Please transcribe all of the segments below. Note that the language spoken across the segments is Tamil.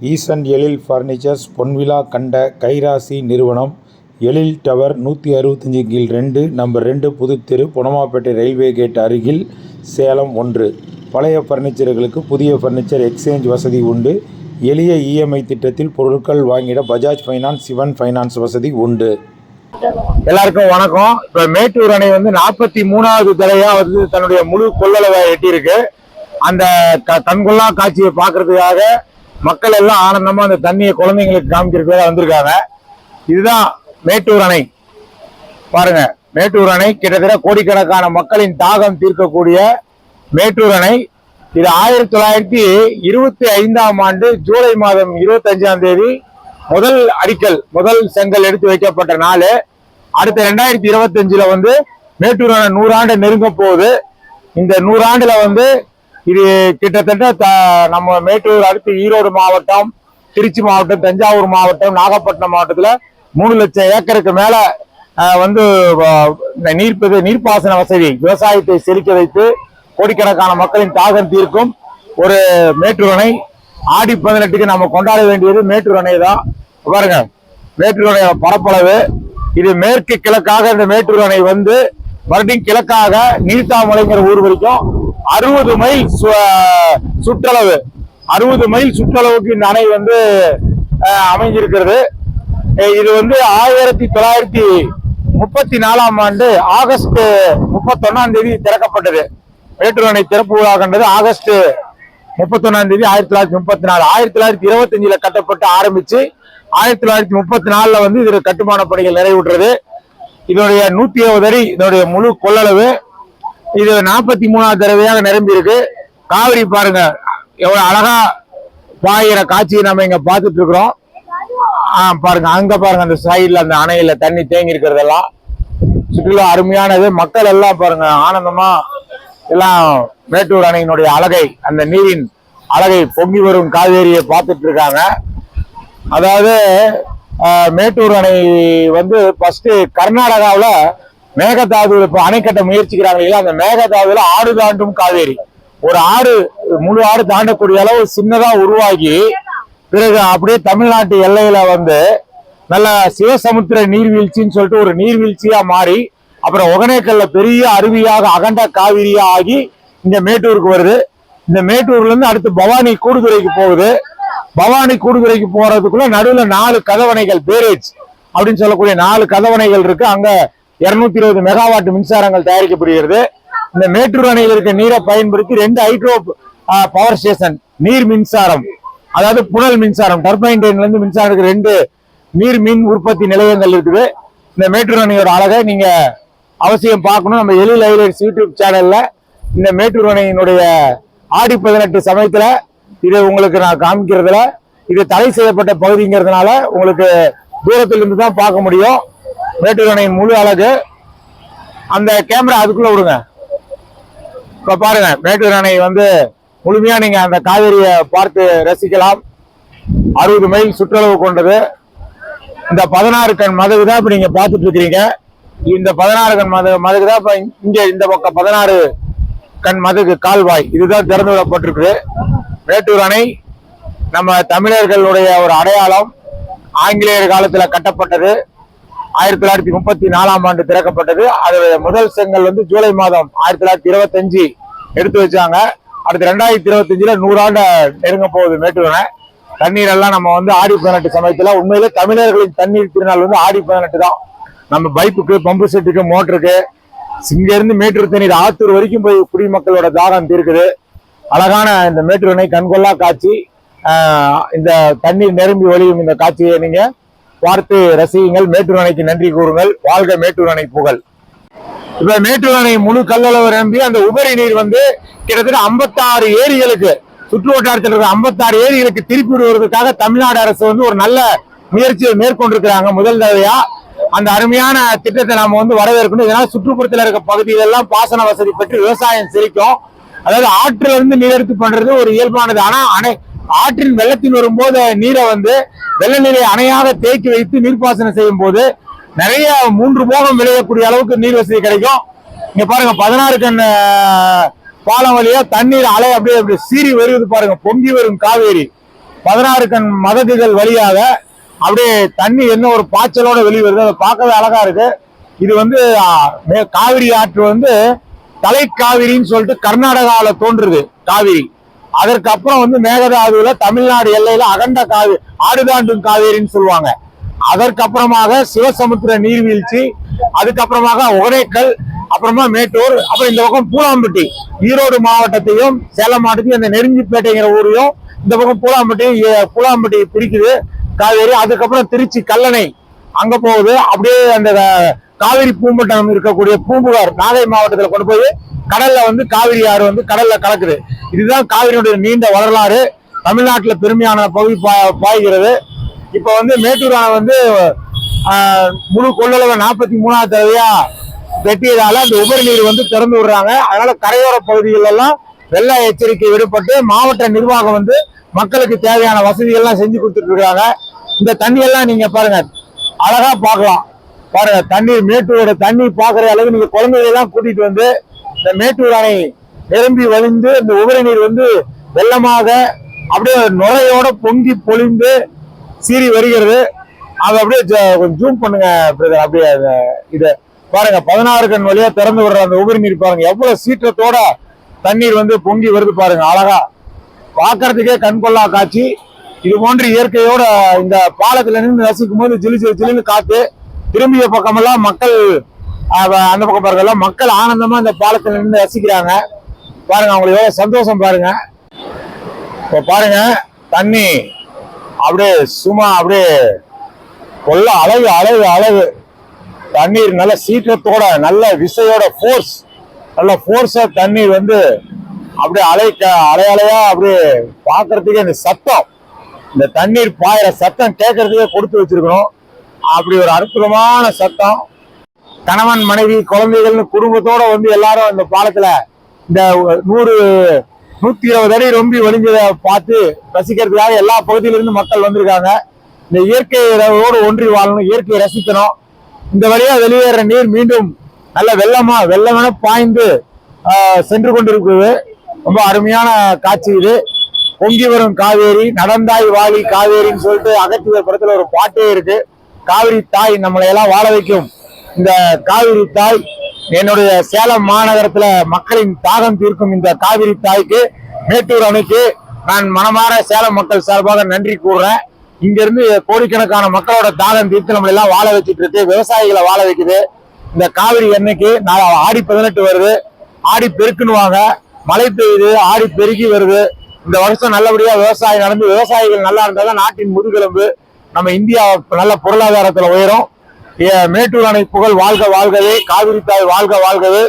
ஈசன் எழில் ஃபர்னிச்சர்ஸ் பொன்விழா கண்ட கைராசி நிறுவனம் எழில் டவர் நூற்றி அறுபத்தஞ்சி கீழ் ரெண்டு நம்பர் ரெண்டு புதுத்தெரு பொனமாப்பேட்டை ரயில்வே கேட் அருகில் சேலம் ஒன்று. பழைய ஃபர்னிச்சர்களுக்கு புதிய ஃபர்னிச்சர் எக்ஸ்சேஞ்ச் வசதி உண்டு. எளிய இஎம்ஐ திட்டத்தில் பொருட்கள் வாங்கிட பஜாஜ் ஃபைனான்ஸ் சிவன் ஃபைனான்ஸ் வசதி உண்டு. எல்லாருக்கும் வணக்கம். இப்ப மேட்டூர் அணை வந்து நாற்பத்தி மூணாவது தடையாக வந்து தன்னுடைய முழு கொள்ளளவை எட்டியிருக்கு. அந்த க- கண்கொள்ளா காட்சியை பார்க்கறதுக்காக மக்கள் எல்லாம் ஆனந்தமா அந்த தண்ணியை குழந்தைங்களுக்கு காமிக்கிறதுக்காக வந்திருக்காங்க. இதுதான் மேட்டூர் அணை. பாருங்க மேட்டூர் அணை கிட்டத்தட்ட கோடிக்கணக்கான மக்களின் தாகம் தீர்க்கக்கூடிய மேட்டூர் அணை. இது ஆயிரத்தி தொள்ளாயிரத்தி இருபத்தி ஐந்தாம் ஆண்டு ஜூலை மாதம் இருபத்தி அஞ்சாம் தேதி முதல் அடிக்கல் முதல் செங்கல் எடுத்து வைக்கப்பட்ட நாள். அடுத்த ரெண்டாயிரத்தி இருபத்தஞ்சுல வந்து மேட்டூர் அணை நூறாண்டு நெருங்க போகுது. இந்த நூறாண்டுல வந்து இது கிட்டத்தட்ட த- நம்ம மேட்டூர் அடுத்து ஈரோடு மாவட்டம் திருச்சி மாவட்டம் தஞ்சாவூர் மாவட்டம் நாகப்பட்டினம் மாவட்டத்தில் மூணு லட்சம் ஏக்கருக்கு மேலே வந்து வ- இந்த நீர்ப்பது நீர்ப்பாசன வசதி விவசாயத்தை செழிக்க வைத்து கோடிக்கணக்கான மக்களின் தாகம் தீர்க்கும் ஒரு மேட்டூர் அணை. ஆடி பதினெட்டுக்கு நம்ம கொண்டாட வேண்டியது மேட்டூர் அணை தான். பாருங்க மேட்டூர் அணை பரப்பளவு இது மேற்கு கிழக்காக இந்த மேட்டூர் அணை வந்து மறுபடியும் கிழக்காக நீர்த்தாமலைங்கிற ஊர் வரைக்கும் அறுபது மைல் சு- சுற்றளவு. அறுபது மைல் சுற்றளவுக்கு இந்த அணை வந்து அமைஞ்சிருக்கிறது. இது வந்து ஆயிரத்தி தொள்ளாயிரத்தி முப்பத்தி நாலாம் ஆண்டு ஆகஸ்ட் முப்பத்தொன்னாம் தேதி திறக்கப்பட்டது. மேட்டூர் அணை திறப்பு விழா கண்டது ஆகஸ்ட் முப்பத்தொன்னாம் தேதி ஆயிரத்தி தொள்ளாயிரத்தி முப்பத்தி நாலு ஆயிரத்தி தொள்ளாயிரத்தி இருபத்தஞ்சுல கட்டப்பட்டு ஆரம்பிச்சு ஆயிரத்தி தொள்ளாயிரத்தி முப்பத்தி நாலுல வந்து இதில் கட்டுமான பணிகள் நிறைவுற்றது. இதனுடைய நூத்தி இருபது அடி இதனுடைய முழு கொள்ளளவு இது நாற்பத்தி மூணாவது தடவையாக நிரம்பி இருக்கு. காவிரி பாருங்க எவ்வளவு அழகா பாயிற காட்சியை நம்ம இங்க பார்த்துட்டு இருக்கிறோம். ஆ, பாருங்க அங்க பாருங்க அந்த சைடுல அந்த அணையில தண்ணி தேங்கி இருக்கிறதெல்லாம். சுற்றுலா அருமையானது. மக்கள் எல்லாம் பாருங்க ஆனந்தமா எல்லாம் மேட்டூர் அணையினுடைய அழகை அந்த நீரின் அழகை பொங்கி வரும் காவேரியை பார்த்துட்டு இருக்காங்க. அதாவது மேட்டூர் அணை வந்து ஃபர்ஸ்ட் கர்நாடகாவில் மேகதாதுவில் இப்போ அணை கட்ட முயற்சிக்கிறாங்க இல்லையா? அந்த மேகதாதுவில் ஆடு தாண்டும் காவேரி. ஒரு ஆடு முழு ஆடு தாண்டக்கூடிய அளவு சின்னதா உருவாகி பிறகு அப்படியே தமிழ்நாட்டு எல்லையில வந்து நல்ல சிவசமுத்திர நீர்வீழ்ச்சின்னு சொல்லிட்டு ஒரு நீர்வீழ்ச்சியா மாறி அப்புறம் ஒகனேக்கல்ல பெரிய அருவியாக அகண்ட காவிரியா ஆகி இந்த மேட்டூருக்கு வருது. இந்த மேட்டூர்ல இருந்து அடுத்து பவானி கூடுதுறைக்கு போகுது. பவானி கூடுதுறைக்கு போறதுக்குள்ள நடுவுல நாலு கதவணைகள் பேரேஜ் அப்படின்னு சொல்லக்கூடிய நாலு கதவணைகள் இருக்கு. அங்க இருநூத்தி இருபது மெகாவாட் மின்சாரங்கள் தயாரிக்கப்படுகிறது. இந்த மேட்டூர் அணையில் இருக்க நீரை பயன்படுத்தி ரெண்டு ஹைட்ரோ பவர் ஸ்டேஷன் நீர் மின்சாரம் அதாவது புனல் மின்சாரம் டர்பைன் ட்ரெயின்ல இருந்து மின்சாரம் இருக்கு ரெண்டு நீர் மின் உற்பத்தி நிலையங்கள் இருக்குது. இந்த மேட்டூர் அணையோட அழகை நீங்க அவசியம் பார்க்கணும். நம்ம எழில் ஹைலைட்ஸ் யூடியூப் சேனல்ல இந்த மேட்டூர் அணையினுடைய ஆடி பதினெட்டு சமயத்துல இது உங்களுக்கு நான் காமிக்கிறதுல இது தடை செய்யப்பட்ட பகுதிங்கிறதுனால உங்களுக்கு தூரத்திலிருந்து தான் பார்க்க முடியும். மேட்டூர் அணையின் முழு அழகு அந்த கேமரா அதுக்குள்ள விடுங்க. இப்ப பாருங்க மேட்டூர் அணை வந்து முழுமையா நீங்க அந்த காவேரியை பார்த்து ரசிக்கலாம். அறுபது மைல் சுற்றளவு கொண்டது. இந்த பதினாறு கண் மதகு தான் இப்ப நீங்க பார்த்துட்டு இருக்கிறீங்க. இந்த பதினாறு கண் மதகு மதகு தான் இப்ப இங்க இந்த பக்கம் பதினாறு கண் மதகு கால்வாய். இதுதான் திறந்து விடப்பட்டிருக்கு மேட்டூர் அணை நம்ம தமிழர்களுடைய ஒரு அடையாளம் ஆங்கிலேயர் காலத்தில் கட்டப்பட்டது. ஆயிரத்தி தொள்ளாயிரத்தி முப்பத்தி நாலாம் ஆண்டு திறக்கப்பட்டது. அதோட முதல் செங்கல் வந்து ஜூலை மாதம் ஆயிரத்தி தொள்ளாயிரத்தி இருபத்தஞ்சு எடுத்து வச்சாங்க. அடுத்து ரெண்டாயிரத்தி இருபத்தஞ்சுல நூறாண்டு நெருங்க போகுது மேட்டூர் தண்ணீர் எல்லாம் நம்ம வந்து ஆடி பதினெட்டு சமயத்துல உண்மையிலே தமிழர்களின் தண்ணீர் திருநாள் வந்து ஆடி பதினெட்டு தான். நம்ம பைப்புக்கு பம்பு செட்டுக்கு மோட்டருக்கு இங்க இருந்து மேட்டூர் தண்ணீர் ஆத்தூர் வரைக்கும் போய் குடிமக்களோட தாகம் தீர்க்குது. அழகான இந்த மேட்டூர் அணை கண்கொள்ளா காட்சி இந்த தண்ணீர் நிரம்பி ஒளியும் இந்த காட்சியை நீங்க பார்த்து ரசியுங்கள். மேட்டூர் அணைக்கு நன்றி கூறுங்கள். வாழ்க மேட்டூர் அணை புகழ். இப்ப மேட்டூர் அணை முழு கல்லளவு நிரம்பி அந்த உபரி நீர் வந்து கிட்டத்தட்ட 56 ஏரிகளுக்கு சுற்று வட்டாரத்தில் இருக்கிற 56 ஏரிகளுக்கு திருப்பி விடுவதற்காக தமிழ்நாடு அரசு வந்து ஒரு நல்ல முயற்சியை மேற்கொண்டிருக்கிறாங்க. முதல் தடவையா அந்த அருமையான திட்டத்தை நாம வந்து வரவேற்கணும். இதனால சுற்றுப்புறத்தில் இருக்க பகுதிகளெல்லாம் பாசன வசதி பெற்று விவசாயம் சிரிக்கும் அதாவது ஆற்றுல இருந்து நீர் எடுத்து பண்றது ஒரு இயல்பானது. ஆனா அணை ஆற்றின் வெள்ளத்தின் வரும்போது நீரை வந்து வெள்ள நீரை அணையாக தேக்கி வைத்து நீர்ப்பாசனம் செய்யும் போது நிறைய மூன்று போகம் விளையக்கூடிய அளவுக்கு நீர் வசதி கிடைக்கும். இங்க பாருங்க பதினாறு கண் பாலம் வழியா தண்ணீர் அலை அப்படியே அப்படியே சீறி வருது பாருங்க பொங்கி வரும் காவேரி. பதினாறு கண் மதகுகள் வழியாக அப்படியே தண்ணி என்ன ஒரு பாய்ச்சலோட வெளியே வருது அதை பார்க்கவே அழகா இருக்கு. இது வந்து மே- காவிரி ஆற்று வந்து தலை காவிரின்னு சொல்லிட்டு கர்நாடகாவில தோன்றுது காவிரி. அதற்கு அப்புறம் வந்து மேகதாதுல தமிழ்நாடு எல்லையில அகண்ட காவி ஆடுதாண்டும் காவேரின்னு சொல்லுவாங்க. அதற்கப்புறமாக சிவசமுத்திர நீர்வீழ்ச்சி அதுக்கப்புறமாக ஒகேனக்கல் அப்புறமா மேட்டூர் அப்புறம் இந்த பக்கம் பூலாம்பட்டி. ஈரோடு மாவட்டத்தையும் சேலம் மாவட்டத்தையும் அந்த நெருஞ்சிப்பேட்டைங்கிற ஊரையும் இந்த பக்கம் பூலாம்பட்டி பூலாம்பட்டி பிடிக்குது காவேரி அதுக்கப்புறம் திருச்சி கல்லணை. அங்க போகுது. அப்படியே அந்த காவிரி பூம்பட்டம் இருக்கக்கூடிய பூம்புகார் நாகை மாவட்டத்தில் கொண்டு போய் கடல்ல வந்து காவிரி ஆறு வந்து கடல்ல கலக்குது. இதுதான் காவிரியுடைய நீண்ட வரலாறு. தமிழ்நாட்டில் பெருமையான பகுதி பா- பாய்கிறது. இப்ப வந்து மேட்டூர் அணை வந்து முழு கொள்ளளவு நாற்பத்தி மூணாவது தடவையா வெட்டியதால அந்த உபரி நீர் வந்து திறந்து விடுறாங்க. அதனால கரையோர பகுதிகள் எல்லாம் வெள்ள எச்சரிக்கை விடுபட்டு மாவட்ட நிர்வாகம் வந்து மக்களுக்கு தேவையான வசதிகள்லாம் செஞ்சு கொடுத்துட்டு இருக்காங்க. இந்த தண்ணியெல்லாம் நீங்க பாருங்க அழகா பார்க்கலாம். பாருங்க தண்ணீர் மேட்டூரோட தண்ணி பாக்குற அளவு நீங்க குழந்தைகளெல்லாம் கூட்டிட்டு வந்து இந்த மேட்டூர் அணை நிரம்பி வழிந்து இந்த உபரி நீர் வந்து வெள்ளமாக அப்படியே நுரையோட பொங்கி பொழிந்து சீறி வருகிறது. அதை அப்படியே ஜ- கொஞ்சம் ஜூம் பண்ணுங்க பிரதர் அப்படியே இது இதை பாருங்க பதினாறு கண் வழியா திறந்து விடுற அந்த உபரி நீர் பாருங்க. எவ்வளவு சீற்றத்தோட தண்ணீர் வந்து பொங்கி வருது பாருங்க அழகா. பார்க்கறதுக்கே கண்கொள்ளா காட்சி. இது போன்ற இயற்கையோட இந்த பாலத்துல நின்று ரசிக்கும் போது ஜிலு ஜிலு ஜிலுன்னு காத்து திரும்பிய பக்கமெல்லாம் மக்கள் அந்த பக்கம் பாருங்க மக்கள் ஆனந்தமா இந்த பாலத்தில் நின்று ரசிக்கிறாங்க. பாருங்க அவங்களுக்கு எவ்வளவு சந்தோஷம் பாருங்க. இப்போ பாருங்க தண்ணி அப்படியே சும்மா அப்படியே கொள்ள அளவு அளவு அளவு தண்ணீர் நல்ல சீற்றத்தோட நல்ல விசையோட ஃபோர்ஸ் நல்ல ஃபோர்ஸா தண்ணீர் வந்து அப்படியே அலை அலையலையா அப்படியே பார்க்கறதுக்கே இந்த சத்தம். இந்த தண்ணீர் பாயிற சத்தம் கேட்கறதுக்கே கொடுத்து வச்சிருக்கணும். அப்படி ஒரு அற்புதமான சத்தம். கணவன் மனைவி குழந்தைகள்னு குடும்பத்தோட வந்து எல்லாரும் இந்த பாலத்துல இந்த நூறு நூத்தி இருபது அடி ரொம்பி வழிஞ்சதை பார்த்து ரசிக்கிறதுக்காக எல்லா பகுதியிலிருந்து மக்கள் வந்திருக்காங்க. இந்த இயற்கையோடு ஒன்றி வாழணும் இயற்கையை ரசிக்கணும். இந்த வழியா வெளியேற நீர் மீண்டும் நல்ல வெள்ளமா வெள்ளமென பாய்ந்து சென்று கொண்டிருக்குது ரொம்ப அருமையான காட்சி இது. பொங்கி வரும் காவேரி நடந்தாய் வாழி காவேரின்னு சொல்லிட்டு அகத்தியர் படத்துல ஒரு பாட்டே இருக்கு. காவிரி தாய் நம்மளை எல்லாம் வாழ வைக்கும். இந்த காவிரி தாய் என்னுடைய சேலம் மாநகரத்துல மக்களின் தாகம் தீர்க்கும் இந்த காவிரி தாய்க்கு மேட்டூர் அணைக்கு நான் மனமாற சேலம் மக்கள் சார்பாக நன்றி கூறுறேன். இங்க இருந்து கோடிக்கணக்கான மக்களோட தாகம் தீர்த்து நம்மளை எல்லாம் வாழ வச்சுட்டு இருக்கு. விவசாயிகளை வாழ வைக்குது. இந்த காவிரி அன்னைக்கு நாளை ஆடி பதினெட்டு வருது. ஆடி பெருக்குன்னுவாங்க மழை பெய்யுது ஆடி பெருகி வருது. இந்த வருஷம் நல்லபடியா விவசாயம் நடந்து விவசாயிகள் நல்லா இருந்தாதான் நாட்டின் முதுகெலும்பு. நம்ம இந்தியா நல்ல பொருளாதாரத்துல உயரும். மேட்டூர் அணை புகழ் வாழ்க வாழ்கவே காவிரி தாய் வாழ்க வாழ்கவே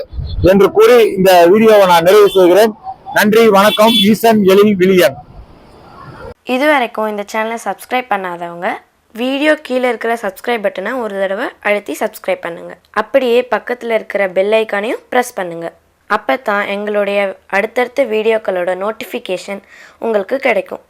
என்று கூறி இந்த வீடியோவை நான் நிறைவு செய்கிறேன். நன்றி வணக்கம் ஈசன் எழில் விலியன் இதுவரைக்கும் இந்த சேனலை சப்ஸ்கிரைப் பண்ணாதவங்க வீடியோ கீழே இருக்கிற சப்ஸ்கிரைப் பட்டனை ஒரு தடவை அழுத்தி சப்ஸ்கிரைப் பண்ணுங்கள் அப்படியே பக்கத்தில் இருக்கிற பெல் ஐக்கானையும் ப்ரெஸ் பண்ணுங்கள் அப்போ தான் எங்களுடைய அடுத்தடுத்த வீடியோக்களோட நோட்டிஃபிகேஷன் உங்களுக்கு கிடைக்கும்.